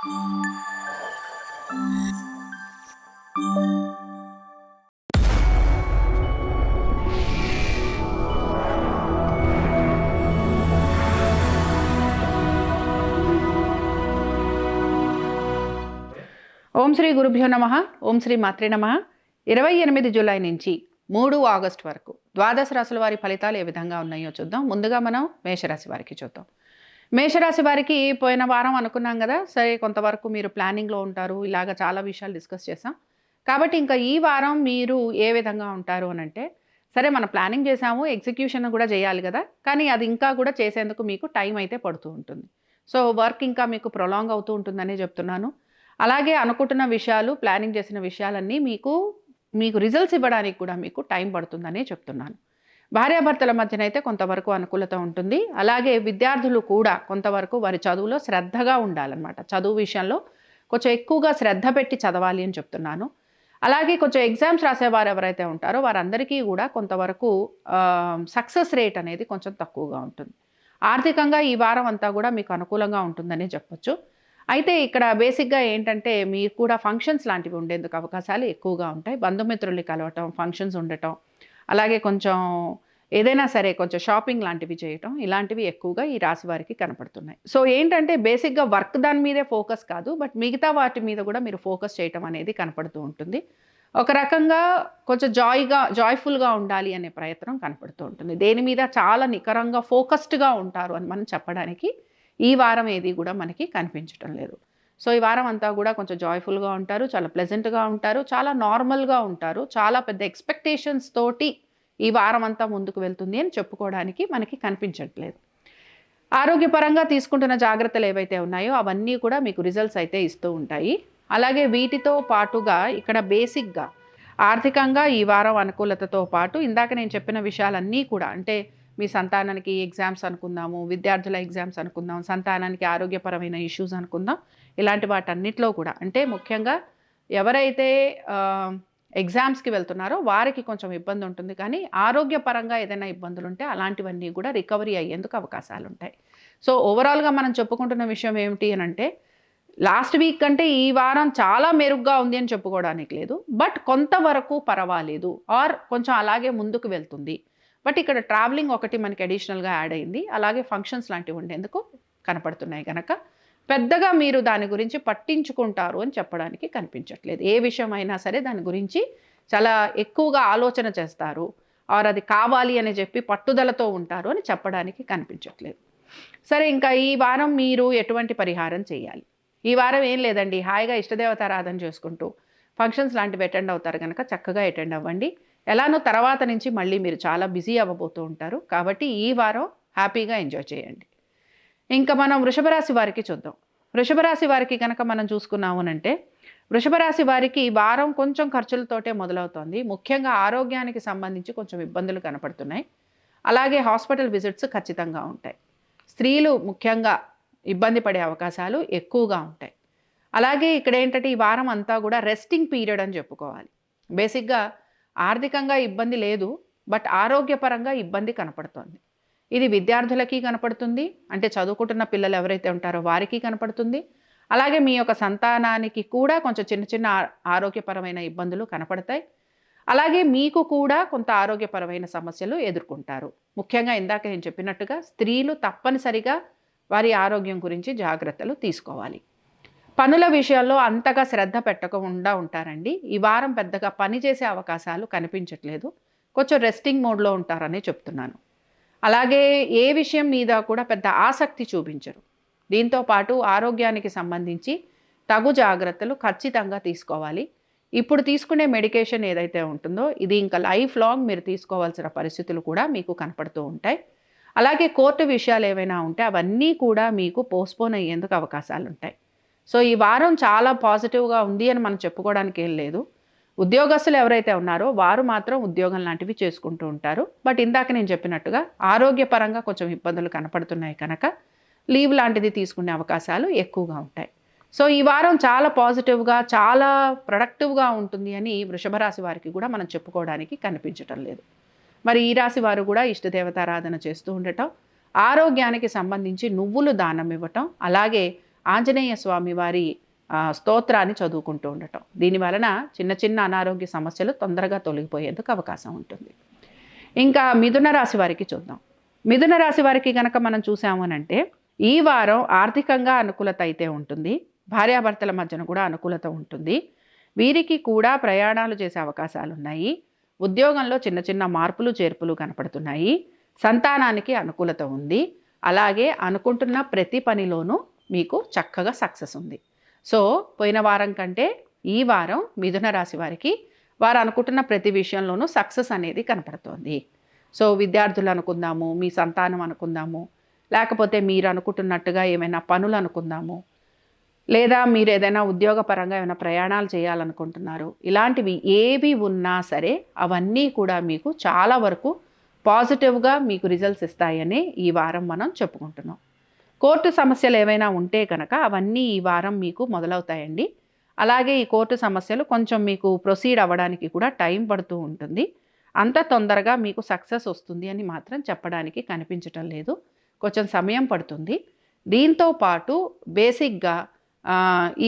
ఓం శ్రీ గురుభ్యో నమ. ఓం శ్రీ మాత్రే నమ. ఇరవై ఎనిమిది జూలై నుంచి మూడు ఆగస్టు వరకు ద్వాదశ రాశుల వారి ఫలితాలు ఏ విధంగా ఉన్నాయో చూద్దాం. ముందుగా మనం మేషరాశి వారికి చూద్దాం. మేషరాశి వారికి పోయిన వారం అనుకున్నాం కదా సరే కొంతవరకు మీరు ప్లానింగ్లో ఉంటారు ఇలాగ చాలా విషయాలు డిస్కస్ చేసాం కాబట్టి ఇంకా ఈ వారం మీరు ఏ విధంగా ఉంటారు అని అంటే సరే మనం ప్లానింగ్ చేసాము ఎగ్జిక్యూషన్ కూడా చేయాలి కదా కానీ అది ఇంకా కూడా చేసేందుకు మీకు టైం అయితే పడుతూ ఉంటుంది. సో వర్క్ ఇంకా మీకు ప్రొలాంగ్ అవుతూ ఉంటుందని చెప్తున్నాను. అలాగే అనుకుంటున్న విషయాలు ప్లానింగ్ చేసిన విషయాలన్నీ మీకు మీకు రిజల్ట్స్ ఇవ్వడానికి కూడా మీకు టైం పడుతుందని చెప్తున్నాను. భార్యాభర్తల మధ్యన అయితే కొంతవరకు అనుకూలత ఉంటుంది. అలాగే విద్యార్థులు కూడా కొంతవరకు వారి చదువులో శ్రద్ధగా ఉండాలన్నమాట. చదువు విషయంలో కొంచెం ఎక్కువగా శ్రద్ధ పెట్టి చదవాలి అని చెప్తున్నాను. అలాగే కొంచెం ఎగ్జామ్స్ రాసేవారు ఎవరైతే ఉంటారో వారందరికీ కూడా కొంతవరకు సక్సెస్ రేట్ అనేది కొంచెం తక్కువగా ఉంటుంది. ఆర్థికంగా ఈ వారం అంతా కూడా మీకు అనుకూలంగా ఉంటుందని చెప్పొచ్చు. అయితే ఇక్కడ బేసిక్గా ఏంటంటే మీరు కూడా ఫంక్షన్స్ లాంటివి ఉండేందుకు అవకాశాలు ఎక్కువగా ఉంటాయి. బంధుమిత్రుల్ని కలవటం ఫంక్షన్స్ ఉండటం అలాగే కొంచెం ఏదైనా సరే కొంచెం షాపింగ్ లాంటివి చేయటం ఇలాంటివి ఎక్కువగా ఈ రాశి వారికి కనపడుతున్నాయి. సో ఏంటంటే బేసిక్గా వర్క్ దాని మీదే ఫోకస్ కాదు బట్ మిగతా వాటి మీద కూడా మీరు ఫోకస్ చేయటం అనేది కనపడుతూ ఉంటుంది. ఒక రకంగా కొంచెం జాయ్గా జాయ్ఫుల్గా ఉండాలి అనే ప్రయత్నం కనపడుతూ ఉంటుంది. దేని మీద చాలా నికరంగా ఫోకస్డ్గా ఉంటారు అని మనం చెప్పడానికి ఈ వారం ఏది కూడా మనకి కనిపించటం లేదు. సో ఈ వారం అంతా కూడా కొంచెం జాయ్ఫుల్గా ఉంటారు చాలా ప్లెజెంట్గా ఉంటారు చాలా నార్మల్గా ఉంటారు చాలా పెద్ద ఎక్స్పెక్టేషన్స్ తోటి ఈ వారం అంతా ముందుకు వెళ్తుంది అని చెప్పుకోవడానికి మనకి కనిపించట్లేదు. ఆరోగ్యపరంగా తీసుకుంటున్న జాగ్రత్తలు ఏవైతే ఉన్నాయో అవన్నీ కూడా మీకు రిజల్ట్స్ అయితే ఇస్తూ ఉంటాయి. అలాగే వీటితో పాటుగా ఇక్కడ బేసిక్గా ఆర్థికంగా ఈ వారం అనుకూలతతో పాటు ఇందాక నేను చెప్పిన విషయాలన్నీ కూడా అంటే మీ సంతానానికి ఎగ్జామ్స్ అనుకుందాము విద్యార్థుల ఎగ్జామ్స్ అనుకుందాం సంతానానికి ఆరోగ్యపరమైన ఇష్యూస్ అనుకుందాం ఇలాంటి వాటన్నిటిలో కూడా. అంటే ముఖ్యంగా ఎవరైతే ఎగ్జామ్స్కి వెళ్తున్నారో వారికి కొంచెం ఇబ్బంది ఉంటుంది. కానీ ఆరోగ్యపరంగా ఏదైనా ఇబ్బందులు ఉంటే అలాంటివన్నీ కూడా రికవరీ అయ్యేందుకు అవకాశాలు ఉంటాయి సో ఓవరాల్గా మనం చెప్పుకుంటున్న విషయం ఏమిటి అని అంటే లాస్ట్ వీక్ కంటే ఈ వారం చాలా మెరుగ్గా ఉంది అని చెప్పుకోవడానికి లేదు. బట్ కొంతవరకు పర్వాలేదు. ఆర్ కొంచెం అలాగే ముందుకు వెళ్తుంది. బట్ ఇక్కడ ట్రావెలింగ్ ఒకటి మనకి అడిషనల్గా యాడ్ అయింది. అలాగే ఫంక్షన్స్ లాంటివి ఉండేందుకు కనపడుతున్నాయి కనుక పెద్దగా మీరు దాని గురించి పట్టించుకుంటారు అని చెప్పడానికి కనిపించట్లేదు. ఏ విషయమైనా సరే దాని గురించి చాలా ఎక్కువగా ఆలోచన చేస్తారు. ఆర్ అది కావాలి అని చెప్పి పట్టుదలతో ఉంటారు అని చెప్పడానికి కనిపించట్లేదు. సరే ఇంకా ఈ వారం మీరు ఎటువంటి పరిహారం చేయాలి? ఈ వారం ఏం లేదండి. హాయిగా ఇష్టదేవతారాధన చేసుకుంటూ ఫంక్షన్స్ లాంటివి అటెండ్ అవుతారు కనుక చక్కగా అటెండ్ అవ్వండి. ఎలానో తర్వాత నుంచి మళ్ళీ మీరు చాలా బిజీ అవ్వబోతూ ఉంటారు. కాబట్టి ఈ వారం హ్యాపీగా ఎంజాయ్ చేయండి. ఇంకా మనం వృషభరాశి వారికి చూద్దాం. వృషభరాశి వారికి కనుక మనం చూసుకున్నామనంటే వృషభరాశి వారికి ఈ వారం కొంచెం ఖర్చులతోటే మొదలవుతోంది. ముఖ్యంగా ఆరోగ్యానికి సంబంధించి కొంచెం ఇబ్బందులు కనపడుతున్నాయి. అలాగే హాస్పిటల్ విజిట్స్ ఖచ్చితంగా ఉంటాయి. స్త్రీలు ముఖ్యంగా ఇబ్బంది పడే అవకాశాలు ఎక్కువగా ఉంటాయి. అలాగే ఇక్కడ ఏంటంటే ఈ వారం అంతా కూడా రెస్టింగ్ పీరియడ్ అని చెప్పుకోవాలి. బేసిక్గా ఆర్థికంగా ఇబ్బంది లేదు బట్ ఆరోగ్యపరంగా ఇబ్బంది కనపడుతోంది. ఇది విద్యార్థులకి కనపడుతుంది. అంటే చదువుకుంటున్న పిల్లలు ఎవరైతే ఉంటారో వారికి కనపడుతుంది. అలాగే మీ యొక్క సంతానానికి కూడా కొంచెం చిన్న చిన్న ఆరోగ్యపరమైన ఇబ్బందులు కనపడతాయి. అలాగే మీకు కూడా కొంత ఆరోగ్యపరమైన సమస్యలు ఎదుర్కొంటారు. ముఖ్యంగా ఇందాక నేను చెప్పినట్టుగా స్త్రీలు తప్పనిసరిగా వారి ఆరోగ్యం గురించి జాగ్రత్తలు తీసుకోవాలి. పనుల విషయాల్లో అంతగా శ్రద్ధ పెట్టకుండా ఉంటారండి. ఈ వారం పెద్దగా పని చేసే అవకాశాలు కనిపించట్లేదు. కొంచెం రెస్టింగ్ మోడ్లో ఉంటారని చెప్తున్నాను. అలాగే ఏ విషయం మీద కూడా పెద్ద ఆసక్తి చూపించరు. దీంతో పాటు ఆరోగ్యానికి సంబంధించి తగు జాగ్రత్తలు ఖచ్చితంగా తీసుకోవాలి. ఇప్పుడు తీసుకునే మెడికేషన్ ఏదైతే ఉంటుందో ఇది ఇంకా లైఫ్ లాంగ్ మీరు తీసుకోవాల్సిన పరిస్థితులు కూడా మీకు కనపడుతూ ఉంటాయి. అలాగే కోర్టు విషయాలు ఏవైనా ఉంటే అవన్నీ కూడా మీకు పోస్ట్పోన్ అయ్యేందుకు అవకాశాలు ఉంటాయి. సో ఈ వారం చాలా పాజిటివ్గా ఉంది అని మనం చెప్పుకోవడానికి ఏం లేదు. ఉద్యోగస్తులు ఎవరైతే ఉన్నారో వారు మాత్రం ఉద్యోగం లాంటివి చేసుకుంటూ ఉంటారు. బట్ ఇందాక నేను చెప్పినట్టుగా ఆరోగ్యపరంగా కొంచెం ఇబ్బందులు కనపడుతున్నాయి కనుక లీవ్ లాంటిది తీసుకునే అవకాశాలు ఎక్కువగా ఉంటాయి. సో ఈ వారం చాలా పాజిటివ్గా చాలా ప్రొడక్టివ్గా ఉంటుంది అని వృషభ రాశి వారికి కూడా మనం చెప్పుకోవడానికి కనిపించటం లేదు. మరి ఈ రాశి వారు కూడా ఇష్టదేవతారాధన చేస్తూ ఉండటం ఆరోగ్యానికి సంబంధించి నువ్వులు దానం ఇవ్వటం అలాగే ఆంజనేయ స్వామి వారి స్తోత్రాన్ని చదువుకుంటూ ఉండటం. దీని వలన చిన్న చిన్న అనారోగ్య సమస్యలు తొందరగా తొలగిపోయేందుకు అవకాశం ఉంటుంది. ఇంకా మిథున రాశి వారికి చూద్దాం. మిథున రాశి వారికి కనుక మనం చూసాము అంటే ఈ వారం ఆర్థికంగా అనుకూలత అయితే ఉంటుంది. భార్యాభర్తల మధ్యన కూడా అనుకూలత ఉంటుంది. వీరికి కూడా ప్రయాణాలు చేసే అవకాశాలు ఉన్నాయి. ఉద్యోగంలో చిన్న చిన్న మార్పులు చేర్పులు కనపడుతున్నాయి. సంతానానికి అనుకూలత ఉంది. అలాగే అనుకుంటున్న ప్రతి పనిలోనూ మీకు చక్కగా సక్సెస్ ఉంది. సో పోయిన వారం కంటే ఈ వారం మిథున రాశి వారికి వారు అనుకుంటున్న ప్రతి విషయంలోనూ సక్సెస్ అనేది కనపడుతోంది. సో విద్యార్థులు అనుకుందాము మీ సంతానం అనుకుందాము లేకపోతే మీరు అనుకుంటున్నట్టుగా ఏమైనా పనులు అనుకుందాము లేదా మీరు ఏదైనా ఉద్యోగపరంగా ఏమైనా ప్రయాణాలు చేయాలనుకుంటున్నారు ఇలాంటివి ఏవి ఉన్నా సరే అవన్నీ కూడా మీకు చాలా వరకు పాజిటివ్గా మీకు రిజల్ట్స్ ఇస్తాయని ఈ వారం మనం చెప్పుకుంటున్నాం. కోర్టు సమస్యలు ఏమైనా ఉంటే కనుక అవన్నీ ఈ వారం మీకు మొదలవుతాయండి. అలాగే ఈ కోర్టు సమస్యలు కొంచెం మీకు ప్రొసీడ్ అవ్వడానికి కూడా టైం పడుతూ ఉంటుంది. అంత తొందరగా మీకు సక్సెస్ వస్తుంది అని మాత్రం చెప్పడానికి కనిపించటం లేదు. కొంచెం సమయం పడుతుంది. దీంతో పాటు బేసిక్గా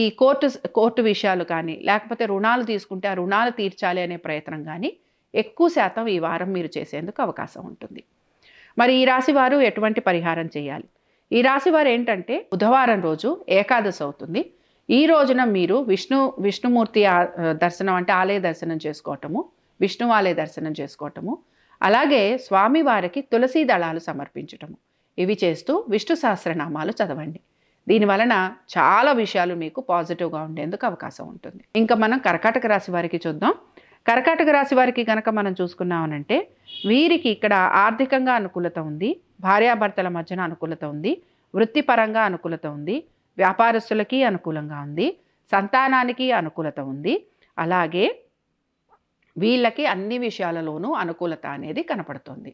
ఈ కోర్టు కోర్టు విషయాలు కానీ లేకపోతే రుణాలు తీసుకుంటే ఆ రుణాలు తీర్చాలి అనే ప్రయత్నం కానీ ఎక్కువ శాతం ఈ వారం మీరు చేసేందుకు అవకాశం ఉంటుంది. మరి ఈ రాశి వారు ఎటువంటి పరిహారం చేయాలి? ఈ రాశి వారు ఏంటంటే బుధవారం రోజు ఏకాదశి అవుతుంది. ఈ రోజున మీరు విష్ణు విష్ణుమూర్తి దర్శనం అంటే ఆలయ దర్శనం చేసుకోవటము విష్ణు ఆలయ దర్శనం చేసుకోవటము అలాగే స్వామివారికి తులసి దళాలు సమర్పించటము. ఇవి చేస్తూ విష్ణు సహస్రనామాలు చదవండి. దీని వలన చాలా విషయాలు మీకు పాజిటివ్గా ఉండేందుకు అవకాశం ఉంటుంది. ఇంకా మనం కర్కాటక రాశి వారికి చూద్దాం. కర్కాటక రాశి వారికి కనుక మనం చూసుకున్నామనంటే వీరికి ఇక్కడ ఆర్థికంగా అనుకూలత ఉంది భార్యాభర్తల మధ్యన అనుకూలత ఉంది వృత్తిపరంగా అనుకూలత ఉంది వ్యాపారస్తులకి అనుకూలంగా ఉంది సంతానానికి అనుకూలత ఉంది. అలాగే వీళ్ళకి అన్ని విషయాలలోనూ అనుకూలత అనేది కనపడుతుంది.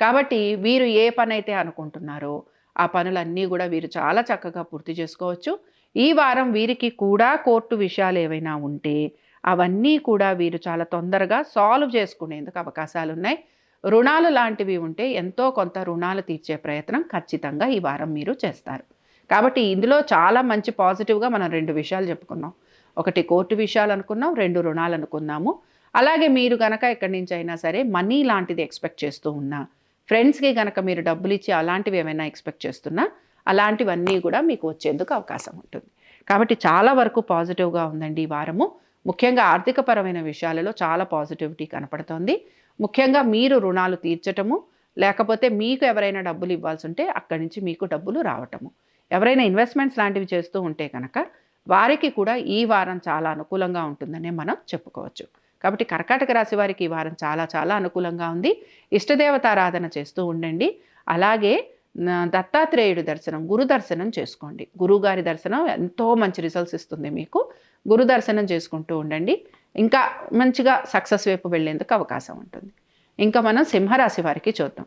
కాబట్టి వీరు ఏ పని అయితే అనుకుంటున్నారో ఆ పనులన్నీ కూడా వీరు చాలా చక్కగా పూర్తి చేసుకోవచ్చు. ఈ వారం వీరికి కూడా కోర్టు విషయాలు ఏవైనా ఉంటే అవన్నీ కూడా వీరు చాలా తొందరగా సాల్వ్ చేసుకునేందుకు అవకాశాలు ఉన్నాయి రుణాలు లాంటివి ఉంటే ఎంతో కొంత రుణాలు తీర్చే ప్రయత్నం ఖచ్చితంగా ఈ వారం మీరు చేస్తారు. కాబట్టి ఇందులో చాలా మంచి పాజిటివ్గా మనం రెండు విషయాలు చెప్పుకున్నాం. ఒకటి కోర్టు విషయాలు అనుకున్నాం రెండు రుణాలు అనుకున్నాము. అలాగే మీరు గనక ఎక్కడి నుంచి అయినా సరే మనీ లాంటిది ఎక్స్పెక్ట్ చేస్తూ ఉన్నా ఫ్రెండ్స్కి గనక మీరు డబ్బులు ఇచ్చి అలాంటివి ఏమైనా ఎక్స్పెక్ట్ చేస్తున్నా అలాంటివన్నీ కూడా మీకు వచ్చేందుకు అవకాశం ఉంటుంది. కాబట్టి చాలా వరకు పాజిటివ్గా ఉందండి ఈ వారము. ముఖ్యంగా ఆర్థికపరమైన విషయాలలో చాలా పాజిటివిటీ కనపడుతోంది. ముఖ్యంగా మీరు రుణాలు తీర్చటము లేకపోతే మీకు ఎవరైనా డబ్బులు ఇవ్వాల్సి ఉంటే అక్కడి నుంచి మీకు డబ్బులు రావటము. ఎవరైనా ఇన్వెస్ట్మెంట్స్ లాంటివి చేస్తూ ఉంటే కనుక వారికి కూడా ఈ వారం చాలా అనుకూలంగా ఉంటుందనే మనం చెప్పుకోవచ్చు. కాబట్టి కర్కాటక రాశి వారికి ఈ వారం చాలా చాలా అనుకూలంగా ఉంది. ఇష్టదేవత ఆరాధన చేస్తూ ఉండండి. అలాగే దత్తాత్రేయుడు దర్శనం గురు దర్శనం చేసుకోండి. గురువుగారి దర్శనం ఎంతో మంచి రిజల్ట్స్ ఇస్తుంది మీకు. గురు దర్శనం చేసుకుంటూ ఉండండి. ఇంకా మంచిగా సక్సెస్ వైపు వెళ్ళేందుకు అవకాశం ఉంటుంది. ఇంకా మనం సింహరాశి వారికి చూద్దాం.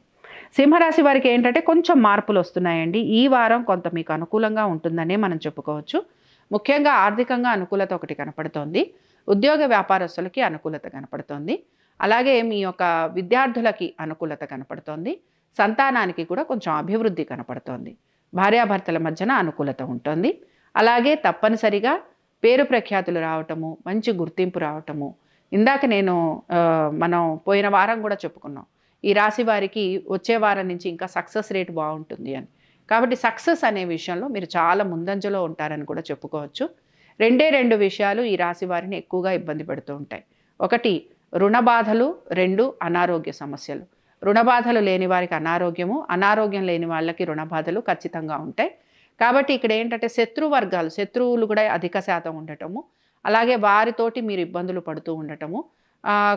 సింహరాశి వారికి ఏంటంటే కొంచెం మార్పులు వస్తున్నాయండి. ఈ వారం కొంత మీకు అనుకూలంగా ఉంటుందనే మనం చెప్పుకోవచ్చు. ముఖ్యంగా ఆర్థికంగా అనుకూలత ఒకటి కనపడుతోంది. ఉద్యోగ వ్యాపారస్తులకి అనుకూలత కనపడుతోంది. అలాగే మీ యొక్క విద్యార్థులకి అనుకూలత కనపడుతోంది. సంతానానికి కూడా కొంచెం అభివృద్ధి కనపడుతోంది. భార్యాభర్తల మధ్యన అనుకూలత ఉంటుంది. అలాగే తప్పనిసరిగా పేరు ప్రఖ్యాతులు రావటము మంచి గుర్తింపు రావటము. ఇందాక నేను మనం పోయిన వారం కూడా చెప్పుకున్నాం. ఈ రాశి వారికి వచ్చే వారం నుంచి ఇంకా సక్సెస్ రేట్ బాగుంటుంది అని. కాబట్టి సక్సెస్ అనే విషయంలో మీరు చాలా ముందంజలో ఉంటారని కూడా చెప్పుకోవచ్చు. రెండే రెండు విషయాలు ఈ రాశి వారిని ఎక్కువగా ఇబ్బంది పెడుతూ ఉంటాయి. ఒకటి రుణ బాధలు. రెండు అనారోగ్య సమస్యలు. రుణబాధలు లేని వారికి అనారోగ్యము అనారోగ్యం లేని వాళ్ళకి రుణ బాధలు ఖచ్చితంగా ఉంటాయి. కాబట్టి ఇక్కడ ఏంటంటే శత్రువర్గాలు శత్రువులు కూడా అధిక శాతం ఉండటము అలాగే వారితోటి మీరు ఇబ్బందులు పడుతూ ఉండటము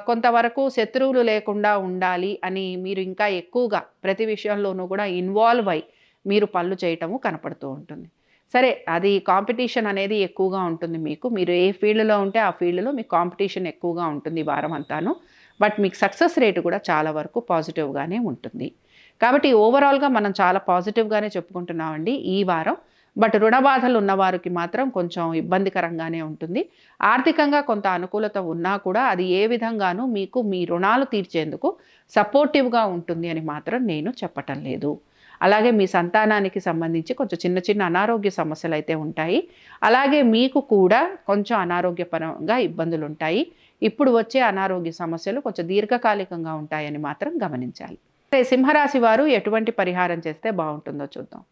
కొంతవరకు శత్రువులు లేకుండా ఉండాలి అని మీరు ఇంకా ఎక్కువగా ప్రతి విషయంలోనూ కూడా ఇన్వాల్వ్ అయి మీరు పనులు చేయటము కనపడుతూ ఉంటుంది. సరే అది కాంపిటీషన్ అనేది ఎక్కువగా ఉంటుంది మీకు. మీరు ఏ ఫీల్డ్లో ఉంటే ఆ ఫీల్డ్లో మీకు కాంపిటీషన్ ఎక్కువగా ఉంటుంది వారం అంతాను బట్ మీకు సక్సెస్ రేటు కూడా చాలా వరకు పాజిటివ్గానే ఉంటుంది. కాబట్టి ఓవరాల్గా మనం చాలా పాజిటివ్గానే చెప్పుకుంటున్నామండి ఈ వారం. బట్ రుణ బాధలు ఉన్నవారికి మాత్రం కొంచెం ఇబ్బందికరంగానే ఉంటుంది. ఆర్థికంగా కొంత అనుకూలత ఉన్నా కూడా అది ఏ విధంగానూ మీకు మీ రుణాలు తీర్చేందుకు సపోర్టివ్గా ఉంటుంది అని మాత్రం నేను చెప్పటం లేదు. అలాగే మీ సంతానానికి సంబంధించి కొంచెం చిన్న చిన్న అనారోగ్య సమస్యలు అయితే ఉంటాయి. అలాగే మీకు కూడా కొంచెం అనారోగ్యపరంగా ఇబ్బందులు ఉంటాయి ఇప్పుడు వచ్చే అనారోగ్య సమస్యలు కొంచెం దీర్ఘకాలికంగా ఉంటాయని మాత్రం గమనించాలి. సరే, సింహరాశి వారు ఎటువంటి పరిహారం చేస్తే బాగుంటుందో చూద్దాం.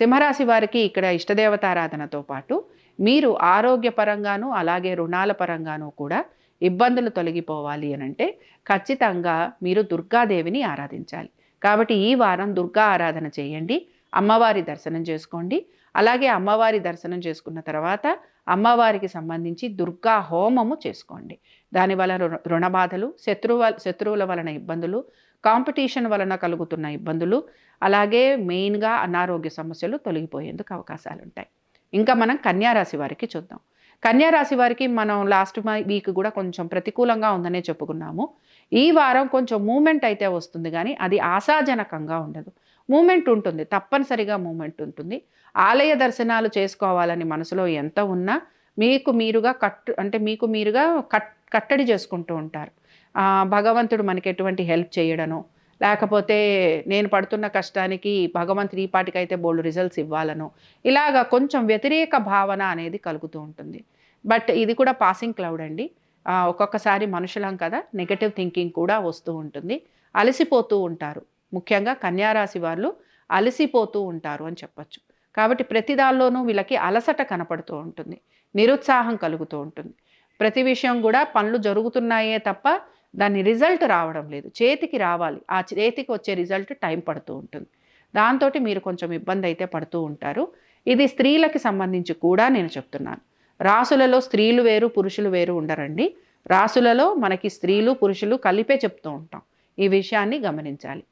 సింహరాశి వారికి ఇక్కడ ఇష్టదేవతారాధనతో పాటు మీరు ఆరోగ్యపరంగాను అలాగే రుణాల పరంగాను కూడా ఇబ్బందులు తొలగిపోవాలి అని అంటే ఖచ్చితంగా మీరు దుర్గాదేవిని ఆరాధించాలి. కాబట్టి ఈ వారం దుర్గా ఆరాధన చేయండి. అమ్మవారి దర్శనం చేసుకోండి. అలాగే అమ్మవారి దర్శనం చేసుకున్న తర్వాత అమ్మవారికి సంబంధించి దుర్గా హోమము చేసుకోండి. దానివల్ల రుణ రుణ బాధలు శత్రువు శత్రువుల వలన ఇబ్బందులు కాంపిటీషన్ వలన కలుగుతున్న ఇబ్బందులు అలాగే మెయిన్గా అనారోగ్య సమస్యలు తొలగిపోయేందుకు అవకాశాలు ఉంటాయి ఇంకా మనం కన్యారాశి వారికి చూద్దాం. కన్యారాశి వారికి మనం లాస్ట్ వీక్ కూడా కొంచెం ప్రతికూలంగా ఉందనే చెప్పుకున్నాము. ఈ వారం కొంచెం మూమెంట్ అయితే వస్తుంది కానీ అది ఆశాజనకంగా ఉండదు. మూమెంట్ ఉంటుంది తప్పనిసరిగా మూమెంట్ ఉంటుంది. ఆలయ దర్శనాలు చేసుకోవాలని మనసులో ఎంత ఉన్నా మీకు మీరుగా కట్టు అంటే మీకు మీరుగా కట్ కట్టడి చేసుకుంటూ ఉంటారు. భగవంతుడు మనకి ఎటువంటి హెల్ప్ చేయడనో లేకపోతే నేను పడుతున్న కష్టానికి భగవంతుడి ఈ పాటికైతే బోల్డ్ రిజల్ట్స్ ఇవ్వాలనో ఇలాగా కొంచెం వ్యతిరేక భావన అనేది కలుగుతూ ఉంటుంది. బట్ ఇది కూడా పాసింగ్ క్లౌడ్ అండి. ఒక్కొక్కసారి మనుషులం కదా నెగటివ్ థింకింగ్ కూడా వస్తూ ఉంటుంది. అలసిపోతూ ఉంటారు. ముఖ్యంగా కన్యారాశి వాళ్ళు అలసిపోతూ ఉంటారు అని చెప్పొచ్చు. కాబట్టి ప్రతి దానిలోనూ వీళ్ళకి అలసట కనపడుతూ ఉంటుంది. నిరుత్సాహం కలుగుతూ ఉంటుంది. ప్రతి విషయం కూడా పనులు జరుగుతున్నాయే తప్ప దాని రిజల్ట్ రావడం లేదు. చేతికి రావాలి. ఆ చేతికి వచ్చే రిజల్ట్ టైం పడుతూ ఉంటుంది. దాంతో మీరు కొంచెం ఇబ్బంది అయితే పడుతూ ఉంటారు. ఇది స్త్రీలకి సంబంధించి కూడా నేను చెప్తున్నాను. రాసులలో స్త్రీలు వేరు పురుషులు వేరు ఉండరండి. రాసులలో మనకి స్త్రీలు పురుషులు కలిపే చెప్తూ ఉంటాం. ఈ విషయాన్ని గమనించాలి.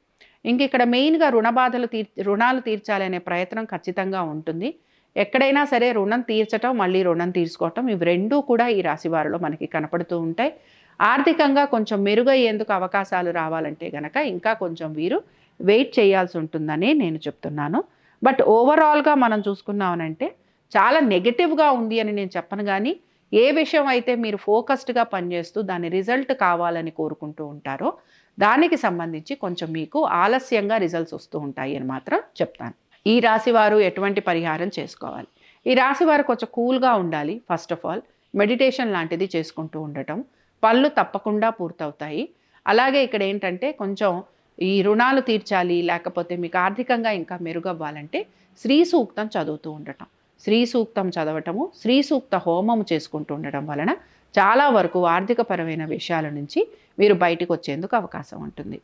ఇంక ఇక్కడ మెయిన్గా రుణ బాధలు తీర్ రుణాలు తీర్చాలనే ప్రయత్నం ఖచ్చితంగా ఉంటుంది. ఎక్కడైనా సరే రుణం తీర్చటం మళ్ళీ రుణం తీర్చుకోవటం ఇవి రెండూ కూడా ఈ రాశి వారిలో మనకి కనపడుతూ ఉంటాయి. ఆర్థికంగా కొంచెం మెరుగయ్యేందుకు అవకాశాలు రావాలంటే గనక ఇంకా కొంచెం వీరు వెయిట్ చేయాల్సి ఉంటుందని నేను చెప్తున్నాను. బట్ ఓవరాల్గా మనం చూసుకున్నామనంటే చాలా నెగిటివ్గా ఉంది అని నేను చెప్పను కానీ ఏ విషయం అయితే మీరు ఫోకస్డ్గా పనిచేస్తూ దాని రిజల్ట్ కావాలని కోరుకుంటూ ఉంటారో దానికి సంబంధించి కొంచెం మీకు ఆలస్యంగా రిజల్ట్స్ వస్తూ ఉంటాయి అని మాత్రం చెప్తాను. ఈ రాశి వారు ఎటువంటి పరిహారం చేసుకోవాలి? ఈ రాశి వారు కొంచెం కూల్గా ఉండాలి ఫస్ట్ ఆఫ్ ఆల్ మెడిటేషన్ లాంటిది చేసుకుంటూ ఉండటం. పళ్ళు తప్పకుండా పూర్తవుతాయి. అలాగే ఇక్కడ ఏంటంటే కొంచెం ఈ రుణాలు తీర్చాలి లేకపోతే మీకు ఆర్థికంగా ఇంకా మెరుగవ్వాలంటే శ్రీ సూక్తం చదువుతూ ఉండటం. శ్రీ సూక్తం చదవటము శ్రీ సూక్త హోమము చేసుకుంటూ ఉండటం వలన చాలా వరకు ఆర్థికపరమైన విషయాల నుంచి మీరు బయటకు వచ్చేందుకు అవకాశం ఉంటుంది.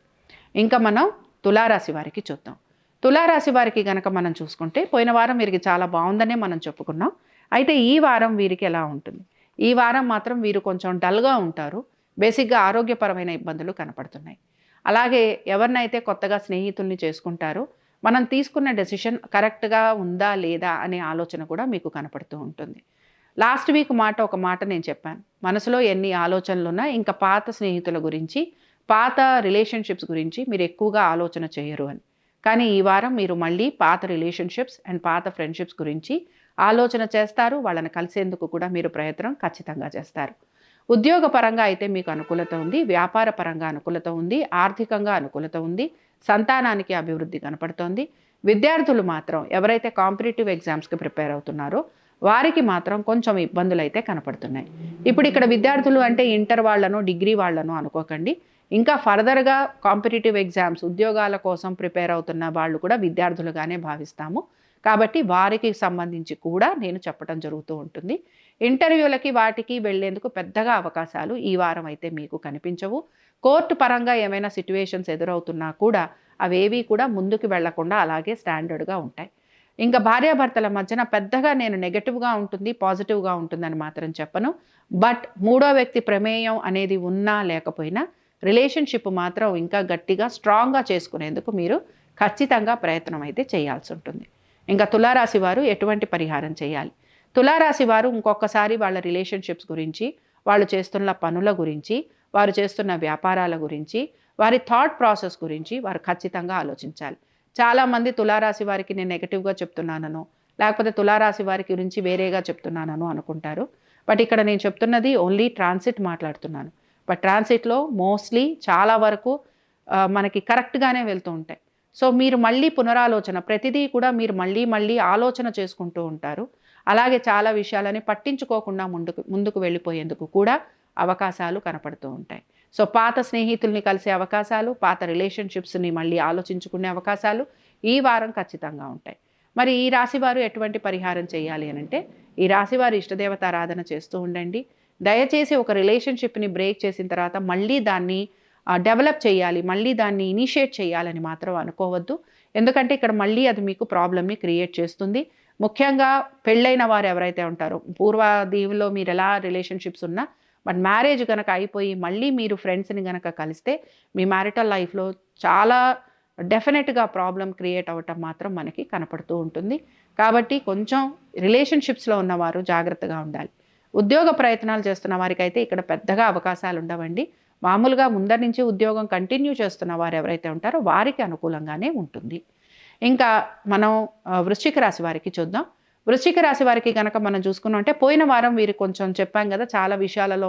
ఇంకా మనం తులారాశి వారికి చూద్దాం. తులారాశి వారికి గనక మనం చూసుకుంటే పోయిన వారం వీరికి చాలా బాగుందనే మనం చెప్పుకున్నాం. అయితే ఈ వారం వీరికి ఎలా ఉంటుంది? ఈ వారం మాత్రం వీరు కొంచెం డల్గా ఉంటారు. బేసిక్గా ఆరోగ్యపరమైన ఇబ్బందులు కనపడుతున్నాయి. అలాగే ఎవరినైతే కొత్తగా స్నేహితుల్ని చేసుకుంటారో మనం తీసుకున్న డెసిషన్ కరెక్ట్గా ఉందా లేదా అనే ఆలోచన కూడా మీకు కనపడుతూ ఉంటుంది. లాస్ట్ వీక్ మాట ఒక మాట నేను చెప్పాను. మనసులో ఎన్ని ఆలోచనలున్నా ఇంకా పాత స్నేహితుల గురించి పాత రిలేషన్షిప్స్ గురించి మీరు ఎక్కువగా ఆలోచన చేయరు అని. కానీ ఈ వారం మీరు మళ్ళీ పాత రిలేషన్షిప్స్ అండ్ పాత ఫ్రెండ్షిప్స్ గురించి ఆలోచన చేస్తారు. వాళ్ళని కలిసేందుకు కూడా మీరు ప్రయత్నం ఖచ్చితంగా చేస్తారు. ఉద్యోగ పరంగా అయితే మీకు అనుకూలత ఉంది. వ్యాపార పరంగా అనుకూలత ఉంది. ఆర్థికంగా అనుకూలత ఉంది. సంతానానికి అభివృద్ధి కనపడుతోంది. విద్యార్థులు మాత్రం ఎవరైతే కాంపిటేటివ్ ఎగ్జామ్స్కి ప్రిపేర్ అవుతున్నారో వారికి మాత్రం కొంచెం ఇబ్బందులు అయితే కనపడుతున్నాయి. ఇప్పుడు ఇక్కడ విద్యార్థులు అంటే ఇంటర్ వాళ్ళను డిగ్రీ వాళ్ళను అనుకోకండి. ఇంకా ఫర్దర్గా కాంపిటేటివ్ ఎగ్జామ్స్ ఉద్యోగాల కోసం ప్రిపేర్ అవుతున్న వాళ్ళు కూడా విద్యార్థులుగానే భావిస్తాము. కాబట్టి వారికి సంబంధించి కూడా నేను చెప్పడం జరుగుతూ ఉంటుంది. ఇంటర్వ్యూలకి వాటికి వెళ్ళేందుకు పెద్దగా అవకాశాలు ఈ వారం అయితే మీకు కనిపించవు. కోర్టు పరంగా ఏమైనా సిట్యువేషన్స్ ఎదురవుతున్నా కూడా అవేవి కూడా ముందుకు వెళ్ళకుండా అలాగే స్టాండర్డ్గా ఉంటాయి. ఇంకా భార్యాభర్తల మధ్యన పెద్దగా నేను నెగటివ్గా ఉంటుంది పాజిటివ్గా ఉంటుందని మాత్రం చెప్పను. బట్ మూడో వ్యక్తి ప్రమేయం అనేది ఉన్నా లేకపోయినా రిలేషన్షిప్ మాత్రం ఇంకా గట్టిగా స్ట్రాంగ్గా చేసుకునేందుకు మీరు ఖచ్చితంగా ప్రయత్నం అయితే చేయాల్సి ఉంటుంది. ఇంకా తులారాశి వారు ఎటువంటి పరిహారం చేయాలి? తులారాశి వారు ఇంకొకసారి వాళ్ళ రిలేషన్షిప్స్ గురించి వాళ్ళు చేస్తున్న పనుల గురించి వారు చేస్తున్న వ్యాపారాల గురించి వారి థాట్ ప్రాసెస్ గురించి వారు ఖచ్చితంగా ఆలోచించాలి. చాలామంది తులారాశి వారికి నేను నెగటివ్గా చెప్తున్నానను లేకపోతే తులారాశి వారి గురించి వేరేగా చెప్తున్నానను అనుకుంటారు. బట్ ఇక్కడ నేను చెప్తున్నది ఓన్లీ ట్రాన్సిట్ మాట్లాడుతున్నాను. బట్ ట్రాన్సిట్లో మోస్ట్లీ చాలా వరకు మనకి కరెక్ట్గానే వెళ్తూ ఉంటాయి. సో మీరు మళ్ళీ పునరాలోచన ప్రతిదీ కూడా మీరు మళ్ళీ మళ్ళీ ఆలోచన చేసుకుంటూ ఉంటారు. అలాగే చాలా విషయాలని పట్టించుకోకుండా ముందుకు ముందుకు వెళ్ళిపోయేందుకు కూడా అవకాశాలు కనపడుతూ ఉంటాయి. సో పాత స్నేహితుల్ని కలిసే అవకాశాలు పాత రిలేషన్షిప్స్ని మళ్ళీ ఆలోచించుకునే అవకాశాలు ఈ వారం ఖచ్చితంగా ఉంటాయి. మరి ఈ రాశివారు ఎటువంటి పరిహారం చేయాలి అని అంటే ఈ రాశి వారు ఇష్టదేవత ఆరాధన చేస్తూ ఉండండి. దయచేసి ఒక రిలేషన్షిప్ని బ్రేక్ చేసిన తర్వాత మళ్ళీ దాన్ని డెవలప్ చేయాలి మళ్ళీ దాన్ని ఇనిషియేట్ చేయాలని మాత్రం అనుకోవద్దు. ఎందుకంటే ఇక్కడ మళ్ళీ అది మీకు ప్రాబ్లమ్ని క్రియేట్ చేస్తుంది. ముఖ్యంగా పెళ్ళైన వారు ఎవరైతే ఉంటారో పూర్వదీవులో మీరు ఎలా రిలేషన్షిప్స్ ఉన్నా బట్ మ్యారేజ్ కనుక అయిపోయి మళ్ళీ మీరు ఫ్రెండ్స్ని కనుక కలిస్తే మీ మ్యారిటల్ లైఫ్లో చాలా డెఫినెట్గా ప్రాబ్లం క్రియేట్ అవ్వటం మాత్రం మనకి కనపడుతూ ఉంటుంది. కాబట్టి కొంచెం రిలేషన్షిప్స్లో ఉన్నవారు జాగ్రత్తగా ఉండాలి. ఉద్యోగ ప్రయత్నాలు చేస్తున్న వారికి అయితే ఇక్కడ పెద్దగా అవకాశాలు ఉండవండి. మామూలుగా ముందరి నుంచి ఉద్యోగం కంటిన్యూ చేస్తున్న వారు ఎవరైతే ఉంటారో వారికి అనుకూలంగానే ఉంటుంది. ఇంకా మనం వృశ్చిక రాశి వారికి చూద్దాం. వృశ్చిక రాశి వారికి కనుక మనం చూసుకున్నాం అంటే పోయిన వారం వీరు కొంచెం చెప్పాం కదా చాలా విషయాలలో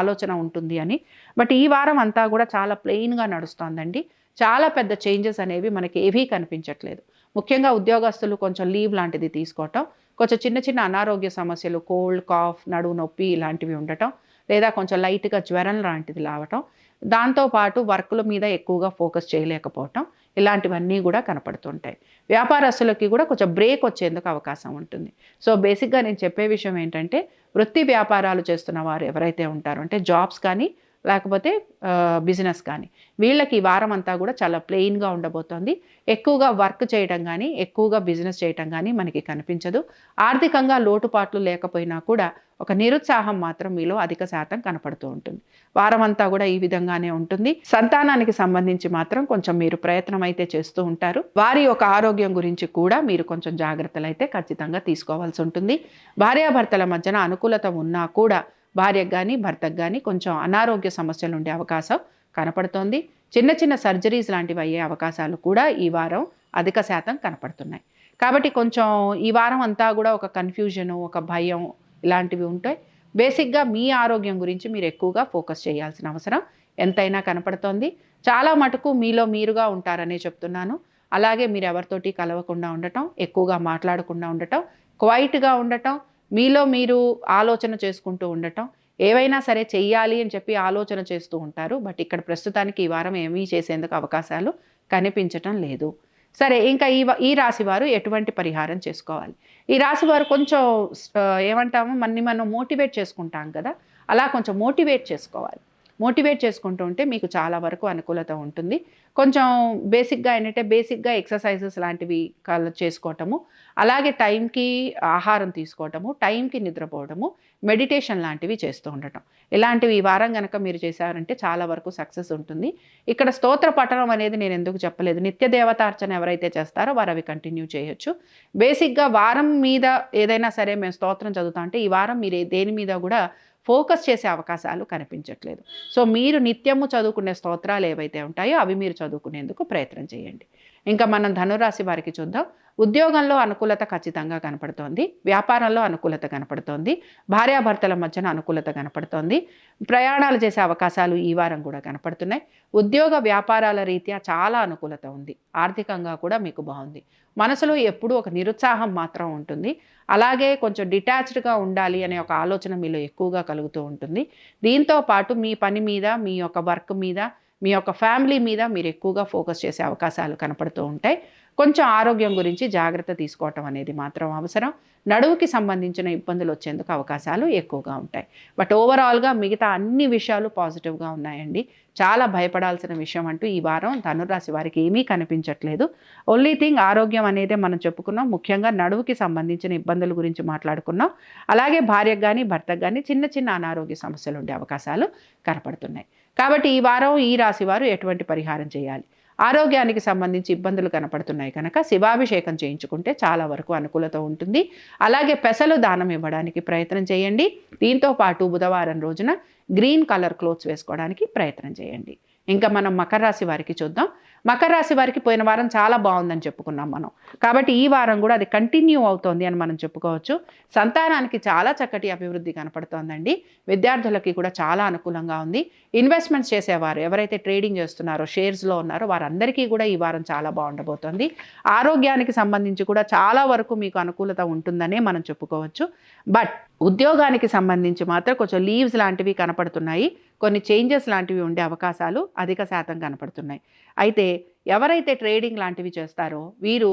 ఆలోచన ఉంటుంది అని. బట్ ఈ వారం అంతా కూడా చాలా ప్లెయిన్గా నడుస్తోందండి. చాలా పెద్ద చేంజెస్ అనేవి మనకి ఏవీ కనిపించట్లేదు. ముఖ్యంగా ఉద్యోగస్తులు కొంచెం లీవ్ లాంటిది తీసుకోవటం కొంచెం చిన్న చిన్న అనారోగ్య సమస్యలు కోల్డ్ కాఫ్ నడువు నొప్పి ఇలాంటివి ఉండటం లేదా కొంచెం లైట్గా జ్వరం లాంటిది లావటం దాంతోపాటు వర్కుల మీద ఎక్కువగా ఫోకస్ చేయలేకపోవటం ఇలాంటివన్నీ కూడా కనపడుతుంటాయి. వ్యాపారస్తులకి కూడా కొంచెం బ్రేక్ వచ్చేందుకు అవకాశం ఉంటుంది. సో బేసిక్గా నేను చెప్పే విషయం ఏంటంటే వృత్తి వ్యాపారాలు చేస్తున్న వారు ఎవరైతే ఉంటారో అంటే జాబ్స్ కానీ లేకపోతే బిజినెస్ కానీ. వీళ్ళకి ఈ వారం అంతా కూడా చాలా ప్లెయిన్గా ఉండబోతోంది. ఎక్కువగా వర్క్ చేయడం కానీ ఎక్కువగా బిజినెస్ చేయడం కానీ మనకి కనిపించదు. ఆర్థికంగా లోటుపాట్లు లేకపోయినా కూడా ఒక నిరుత్సాహం మాత్రం మీలో అధిక శాతం కనపడుతూ ఉంటుంది. వారం అంతా కూడా ఈ విధంగానే ఉంటుంది. సంతానానికి సంబంధించి మాత్రం కొంచెం మీరు ప్రయత్నం అయితే చేస్తూ ఉంటారు. వారి యొక్క ఆరోగ్యం గురించి కూడా మీరు కొంచెం జాగ్రత్తలు అయితే ఖచ్చితంగా తీసుకోవాల్సి ఉంటుంది. భార్యాభర్తల మధ్యన అనుకూలత ఉన్నా కూడా భార్యకు కానీ భర్తకు కానీ కొంచెం అనారోగ్య సమస్యలు ఉండే అవకాశం కనపడుతోంది. చిన్న చిన్న సర్జరీస్ లాంటివి అయ్యే అవకాశాలు కూడా ఈ వారం అధిక శాతం కనపడుతున్నాయి. కాబట్టి కొంచెం ఈ వారం అంతా కూడా ఒక కన్ఫ్యూజను ఒక భయం ఇలాంటివి ఉంటాయి బేసిక్గా మీ ఆరోగ్యం గురించి మీరు ఎక్కువగా ఫోకస్ చేయాల్సిన అవసరం ఎంతైనా కనపడుతోంది. చాలా మటుకు మీలో మీరుగా ఉంటారనే చెప్తున్నాను. అలాగే మీరు ఎవరితోటి కలవకుండా ఉండటం ఎక్కువగా మాట్లాడకుండా ఉండటం క్వైట్గా ఉండటం మీలో మీరు ఆలోచన చేసుకుంటూ ఉండటం ఏవైనా సరే చెయ్యాలి అని చెప్పి ఆలోచన చేస్తూ ఉంటారు. బట్ ఇక్కడ ప్రస్తుతానికి ఈ వారం ఏమీ చేసేందుకు అవకాశాలు కనిపించటం లేదు. సరే ఇంకా ఈ ఈ రాశి వారు ఎటువంటి పరిహారం చేసుకోవాలి? ఈ రాశి వారు కొంచెం ఏమంటాము మన్ని మనం మోటివేట్ చేసుకుంటాం కదా అలా కొంచెం మోటివేట్ చేసుకోవాలి. మోటివేట్ చేసుకుంటూ ఉంటే మీకు చాలా వరకు అనుకూలత ఉంటుంది. కొంచెం బేసిక్గా ఏంటంటే బేసిక్గా ఎక్సర్సైజెస్ లాంటివి చేసుకోవటము అలాగే టైంకి ఆహారం తీసుకోవటము టైంకి నిద్రపోవడము మెడిటేషన్ లాంటివి చేస్తూ ఉండటం. ఇలాంటివి ఈ వారం కనుక మీరు చేశారంటే చాలా వరకు సక్సెస్ ఉంటుంది. ఇక్కడ స్తోత్ర పఠనం అనేది నేను ఎందుకు చెప్పలేదు. నిత్య దేవతార్చన ఎవరైతే చేస్తారో వారు అవి కంటిన్యూ చేయొచ్చు. బేసిక్గా వారం మీద ఏదైనా సరే మేము స్తోత్రం చదువుతా అంటే ఈ వారం మీరు దేని మీద కూడా ఫోకస్ చేసే అవకాశాలు కనిపించట్లేదు. సో మీరు నిత్యము చదువుకునే స్తోత్రాలు ఏవైతే ఉంటాయో అవి మీరు చదువుకునేందుకు ప్రయత్నం చేయండి. ఇంకా మనం ధనురాశి వారికి చూద్దాం. ఉద్యోగంలో అనుకూలత ఖచ్చితంగా కనపడుతోంది. వ్యాపారంలో అనుకూలత కనపడుతోంది. భార్యాభర్తల మధ్యన అనుకూలత కనపడుతోంది. ప్రయాణాలు చేసే అవకాశాలు ఈ వారం కూడా కనపడుతున్నాయి. ఉద్యోగ వ్యాపారాల రీత్యా చాలా అనుకూలత ఉంది. ఆర్థికంగా కూడా మీకు బాగుంది. మనసులో ఎప్పుడూ ఒక నిరుత్సాహం మాత్రం ఉంటుంది. అలాగే కొంచెం డిటాచ్డ్గా ఉండాలి అనే ఒక ఆలోచన మీలో ఎక్కువగా కలుగుతూ ఉంటుంది. దీంతో పాటు మీ పని మీద మీ యొక్క వర్క్ మీద మీ యొక్క ఫ్యామిలీ మీద మీరు ఎక్కువగా ఫోకస్ చేసే అవకాశాలు కనపడుతూ ఉంటాయి. కొంచెం ఆరోగ్యం గురించి జాగ్రత్త తీసుకోవటం అనేది మాత్రం అవసరం. నడువుకి సంబంధించిన ఇబ్బందులు వచ్చేందుకు అవకాశాలు ఎక్కువగా ఉంటాయి. బట్ ఓవరాల్గా మిగతా అన్ని విషయాలు పాజిటివ్గా ఉన్నాయండి. చాలా భయపడాల్సిన విషయం అంటూ ఈ వారం ధనురాశి వారికి ఏమీ కనిపించట్లేదు. ఓన్లీ థింగ్ ఆరోగ్యం అనేది మనం చెప్పుకున్నాం. ముఖ్యంగా నడువుకి సంబంధించిన ఇబ్బందుల గురించి మాట్లాడుకున్నాం. అలాగే భార్యకు కానీ భర్తకు కానీ చిన్న చిన్న అనారోగ్య సమస్యలు ఉండే అవకాశాలు కనపడుతున్నాయి. కాబట్టి ఈ వారం ఈ రాశి వారు ఎటువంటి పరిహారం చేయాలి? ఆరోగ్యానికి సంబంధించి ఇబ్బందులు కనపడుతున్నాయి కనుక శివాభిషేకం చేయించుకుంటే చాలా వరకు అనుకూలత ఉంటుంది. అలాగే పెసలు దానం ఇవ్వడానికి ప్రయత్నం చేయండి. దీంతో పాటు బుధవారం రోజున గ్రీన్ కలర్ క్లోత్స్ వేసుకోవడానికి ప్రయత్నం చేయండి. ఇంకా మనం మకర రాశి వారికి చూద్దాం. మకర రాశి వారికి పోయిన వారం చాలా బాగుందని చెప్పుకున్నాం మనం. కాబట్టి ఈ వారం కూడా అది కంటిన్యూ అవుతోంది అని మనం చెప్పుకోవచ్చు. సంతానానికి చాలా చక్కటి అభివృద్ధి కనపడుతోందండి. విద్యార్థులకి కూడా చాలా అనుకూలంగా ఉంది. ఇన్వెస్ట్మెంట్స్ చేసేవారు. ఎవరైతే ట్రేడింగ్ చేస్తున్నారో షేర్స్లో ఉన్నారో వారందరికీ కూడా ఈ వారం చాలా బాగుండబోతోంది. ఆరోగ్యానికి సంబంధించి కూడా చాలా వరకు మీకు అనుకూలత ఉంటుందనే మనం చెప్పుకోవచ్చు. బట్ ఉద్యోగానికి సంబంధించి మాత్రం కొంచెం లీవ్స్ లాంటివి కనపడుతున్నాయి. కొన్ని చేంజెస్ లాంటివి ఉండే అవకాశాలు అధిక శాతం కనపడుతున్నాయి. అయితే ఎవరైతే ట్రేడింగ్ లాంటివి చేస్తారో వీరు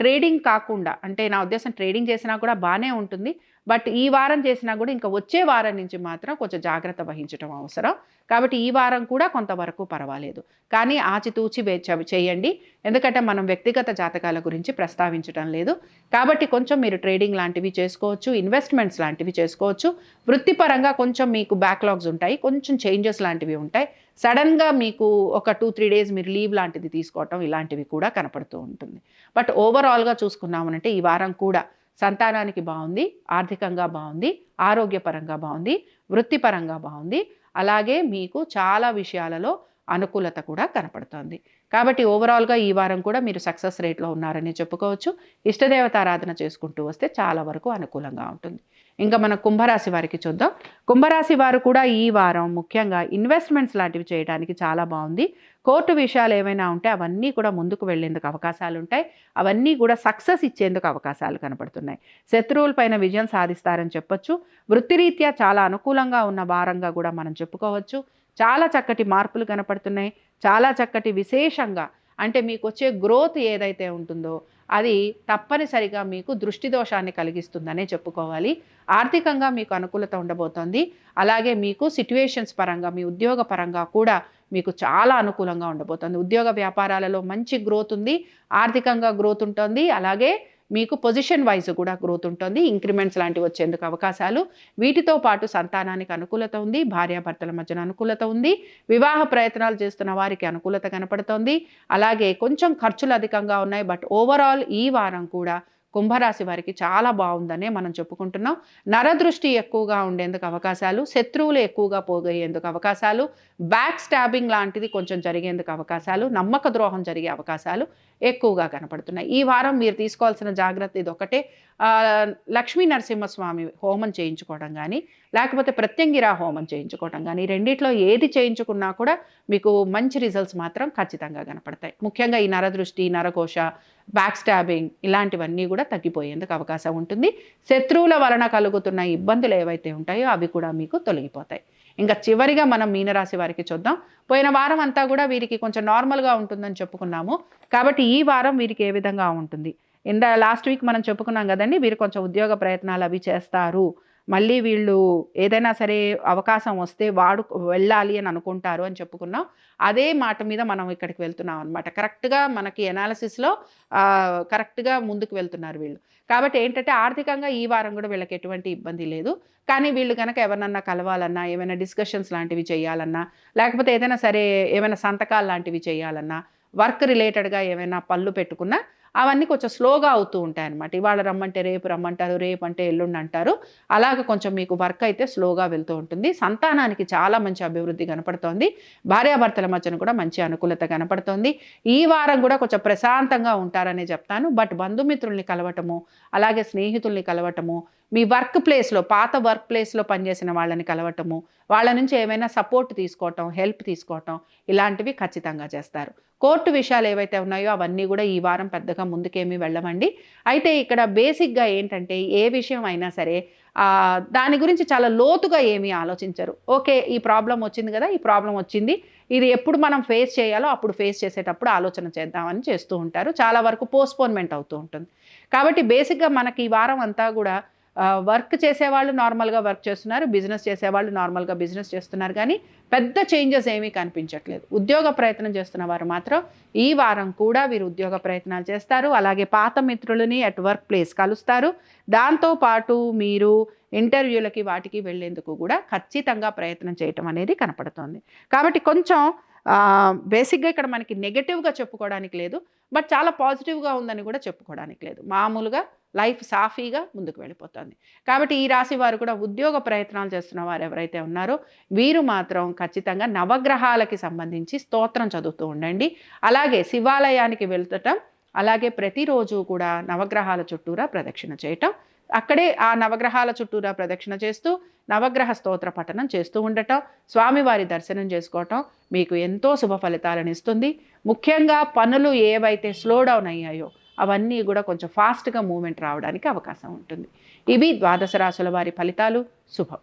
ట్రేడింగ్ కాకుండా అంటే నా ఉద్దేశం ట్రేడింగ్ చేసినా కూడా బాగానే ఉంటుంది. బట్ ఈ వారం చేసినా కూడా ఇంకా వచ్చే వారం నుంచి మాత్రం కొంచెం జాగ్రత్త వహించడం అవసరం. కాబట్టి ఈ వారం కూడా కొంతవరకు పర్వాలేదు. కానీ ఆచితూచి చేయండి. ఎందుకంటే మనం వ్యక్తిగత జాతకాల గురించి ప్రస్తావించడం లేదు. కాబట్టి కొంచెం మీరు ట్రేడింగ్ లాంటివి చేసుకోవచ్చు ఇన్వెస్ట్మెంట్స్ లాంటివి చేసుకోవచ్చు. వృత్తిపరంగా కొంచెం మీకు బ్యాక్లాగ్స్ ఉంటాయి. కొంచెం చేంజెస్ లాంటివి ఉంటాయి. సడన్గా మీకు ఒక టూ త్రీ డేస్ మీరు లీవ్ లాంటిది తీసుకోవటం ఇలాంటివి కూడా కనపడుతూ ఉంటుంది. బట్ ఓవరాల్గా చూసుకున్నామనంటే ఈ వారం కూడా సంతానానికి బాగుంది ఆర్థికంగా బాగుంది ఆరోగ్యపరంగా బాగుంది వృత్తిపరంగా బాగుంది. అలాగే మీకు చాలా విషయాలలో అనుకూలత కూడా కనపడుతోంది. కాబట్టి ఓవరాల్గా ఈ వారం కూడా మీరు సక్సెస్ రేట్లో ఉన్నారని చెప్పుకోవచ్చు. ఇష్టదేవత ఆరాధన చేసుకుంటూ వస్తే చాలా వరకు అనుకూలంగా ఉంటుంది. ఇంకా మనం కుంభరాశి వారికి చూద్దాం. కుంభరాశి వారు కూడా ఈ వారం ముఖ్యంగా ఇన్వెస్ట్మెంట్స్ లాంటివి చేయడానికి చాలా బాగుంది. కోర్టు విషయాలు ఏమైనా ఉంటే అవన్నీ కూడా ముందుకు వెళ్ళేందుకు అవకాశాలు ఉంటాయి. అవన్నీ కూడా సక్సెస్ ఇచ్చేందుకు అవకాశాలు కనపడుతున్నాయి శత్రువులపైన విజయం సాధిస్తారని చెప్పొచ్చు. వృత్తిరీత్యా చాలా అనుకూలంగా ఉన్న వారంగా కూడా మనం చెప్పుకోవచ్చు. చాలా చక్కటి మార్పులు కనపడుతున్నాయి. చాలా చక్కటి విశేషంగా అంటే మీకు వచ్చే గ్రోత్ ఏదైతే ఉంటుందో అది తప్పనిసరిగా మీకు దృష్టి దోషాన్ని కలిగిస్తుందనే చెప్పుకోవాలి. ఆర్థికంగా మీకు అనుకూలత ఉండబోతోంది. అలాగే మీకు సిట్యువేషన్స్ పరంగా మీ ఉద్యోగ పరంగా కూడా మీకు చాలా అనుకూలంగా ఉండబోతుంది. ఉద్యోగ వ్యాపారాలలో మంచి గ్రోత్ ఉంది ఆర్థికంగా గ్రోత్ ఉంటుంది అలాగే మీకు పొజిషన్ వైజ్ కూడా గ్రోత్ ఉంటుంది ఇంక్రిమెంట్స్ లాంటివి వచ్చేందుకు అవకాశాలు. వీటితో పాటు సంతానానికి అనుకూలత ఉంది భార్యాభర్తల మధ్యన అనుకూలత ఉంది వివాహ ప్రయత్నాలు చేస్తున్న వారికి అనుకూలత కనపడుతోంది అలాగే కొంచెం ఖర్చులు అధికంగా ఉన్నాయి బట్ ఓవరాల్ ఈ వారం కూడా కుంభరాశి వారికి చాలా బాగుందనే మనం చెప్పుకుంటున్నాం. నరదృష్టి ఎక్కువగా ఉండేందుకు అవకాశాలు శత్రువులు ఎక్కువగా పోగయ్యేందుకు అవకాశాలు బ్యాక్ స్టాబింగ్ లాంటిది కొంచెం జరిగేందుకు అవకాశాలు నమ్మక ద్రోహం జరిగే అవకాశాలు ఎక్కువగా కనపడుతున్నాయి. ఈ వారం మీరు తీసుకోవాల్సిన జాగ్రత్త ఇది ఒకటే లక్ష్మీ నరసింహస్వామి హోమం చేయించుకోవడం కానీ లేకపోతే ప్రత్యంగిరా హోమం చేయించుకోవడం కానీ రెండిట్లో ఏది చేయించుకున్నా కూడా మీకు మంచి రిజల్ట్స్ మాత్రం ఖచ్చితంగా కనపడతాయి. ముఖ్యంగా ఈ నరదృష్టి నరకోశ బ్యాక్ స్టాబింగ్ ఇలాంటివన్నీ కూడా తగ్గిపోయేందుకు అవకాశం ఉంటుంది. శత్రువుల వలన కలుగుతున్న ఇబ్బందులు ఏవైతే ఉంటాయో అవి కూడా మీకు తొలగిపోతాయి. ఇంకా చివరిగా మనం మీనరాశి వారికి చూద్దాం. పోయిన వారం అంతా కూడా వీరికి కొంచెం నార్మల్గా ఉంటుందని చెప్పుకున్నాము. కాబట్టి ఈ వారం వీరికి ఏ విధంగా ఉంటుంది? ఇంద లాస్ట్ వీక్ మనం చెప్పుకున్నాం కదండి వీరు కొంచెం ఉద్యోగ ప్రయత్నాలు అవి చేస్తారు. మళ్ళీ వీళ్ళు ఏదైనా సరే అవకాశం వస్తే వాడు వెళ్ళాలి అని అనుకుంటారు అని చెప్పుకున్నాం. అదే మాట మీద మనం ఇక్కడికి వెళ్తున్నాం అనమాట కరెక్ట్గా మనకి ఎనాలిసిస్లో కరెక్ట్గా ముందుకు వెళ్తున్నారు వీళ్ళు. కాబట్టి ఏంటంటే ఆర్థికంగా ఈ వారం కూడా వీళ్ళకి ఎటువంటి ఇబ్బంది లేదు. కానీ వీళ్ళు కనుక ఎవరినన్నా కలవాలన్నా ఏమైనా డిస్కషన్స్ లాంటివి చేయాలన్నా లేకపోతే ఏదైనా సరే ఏమైనా సంతకాలు లాంటివి చేయాలన్నా వర్క్ రిలేటెడ్గా ఏమైనా పళ్ళు పెట్టుకున్నా అవన్నీ కొంచెం స్లోగా అవుతూ ఉంటాయి అనమాట ఇవాళ రమ్మంటే రేపు రమ్మంటారు రేపు అంటే ఎల్లుండి అంటారు. అలాగ కొంచెం మీకు వర్క్ అయితే స్లోగా వెళ్తూ ఉంటుంది. సంతానానికి చాలా మంచి అభివృద్ధి కనపడుతోంది. భార్యాభర్తల మధ్యన కూడా మంచి అనుకూలత కనపడుతోంది. ఈ వారం కూడా కొంచెం ప్రశాంతంగా ఉంటారనే చెప్తాను. బట్ బంధుమిత్రుల్ని కలవటము అలాగే స్నేహితుల్ని కలవటము మీ వర్క్ ప్లేస్లో పాత వర్క్ ప్లేస్లో పనిచేసిన వాళ్ళని కలవటము వాళ్ళ నుంచి ఏమైనా సపోర్ట్ తీసుకోవటం హెల్ప్ తీసుకోవటం ఇలాంటివి ఖచ్చితంగా చేస్తారు. కోర్టు విషయాలు ఏవైతే ఉన్నాయో అవన్నీ కూడా ఈ వారం పెద్దగా ముందుకేమీ వెళ్ళమండి అయితే ఇక్కడ బేసిక్గా ఏంటంటే ఏ విషయం అయినా సరే దాని గురించి చాలా లోతుగా ఏమీ ఆలోచించరు. ఓకే ఈ ప్రాబ్లం వచ్చింది కదా ఈ ప్రాబ్లం వచ్చింది. ఇది ఎప్పుడు మనం ఫేస్ చేయాలో అప్పుడు ఫేస్ చేసేటప్పుడు ఆలోచన చేద్దామని చేస్తూ ఉంటారు. చాలా వరకు పోస్ట్పోన్మెంట్ అవుతూ ఉంటుంది. కాబట్టి బేసిక్గా మనకి ఈ వారం అంతా కూడా వర్క్ చేసేవాళ్ళు నార్మల్గా వర్క్ చేస్తున్నారు బిజినెస్ చేసేవాళ్ళు నార్మల్గా బిజినెస్ చేస్తున్నారు కానీ పెద్ద చేంజెస్ ఏమీ కనిపించట్లేదు. ఉద్యోగ ప్రయత్నం చేస్తున్న వారు మాత్రం ఈ వారం కూడా వీరు ఉద్యోగ ప్రయత్నాలు చేస్తారు. అలాగే పాత మిత్రులని అట్ వర్క్ ప్లేస్ కలుస్తారు. దాంతోపాటు మీరు ఇంటర్వ్యూలకి వాటికి వెళ్ళేందుకు కూడా ఖచ్చితంగా ప్రయత్నం చేయటం అనేది కనపడుతోంది. కాబట్టి కొంచెం బేసిక్గా ఇక్కడ మనకి నెగటివ్గా చెప్పుకోవడానికి లేదు బట్ చాలా పాజిటివ్గా ఉందని కూడా చెప్పుకోవడానికి లేదు. మామూలుగా లైఫ్ సాఫీగా ముందుకు వెళ్ళిపోతుంది. కాబట్టి ఈ రాశి వారు కూడా ఉద్యోగ ప్రయత్నాలు చేస్తున్న వారు ఎవరైతే ఉన్నారో వీరు మాత్రం ఖచ్చితంగా నవగ్రహాలకి సంబంధించి స్తోత్రం చదువుతూ ఉండండి. అలాగే శివాలయానికి వెళ్తటం అలాగే ప్రతిరోజు కూడా నవగ్రహాల చుట్టూరా ప్రదక్షిణ చేయటం అక్కడే ఆ నవగ్రహాల చుట్టూరా ప్రదక్షిణ చేస్తూ నవగ్రహ స్తోత్ర పఠనం చేస్తూ ఉండటం స్వామివారి దర్శనం చేసుకోవటం మీకు ఎంతో శుభ ఫలితాలను ఇస్తుంది. ముఖ్యంగా పనులు ఏవైతే స్లో డౌన్ అయ్యాయో అవన్నీ కూడా కొంచెం ఫాస్ట్గా మూమెంట్ రావడానికి అవకాశం ఉంటుంది. ఇవి ద్వాదశ రాశుల వారి ఫలితాలు. శుభం.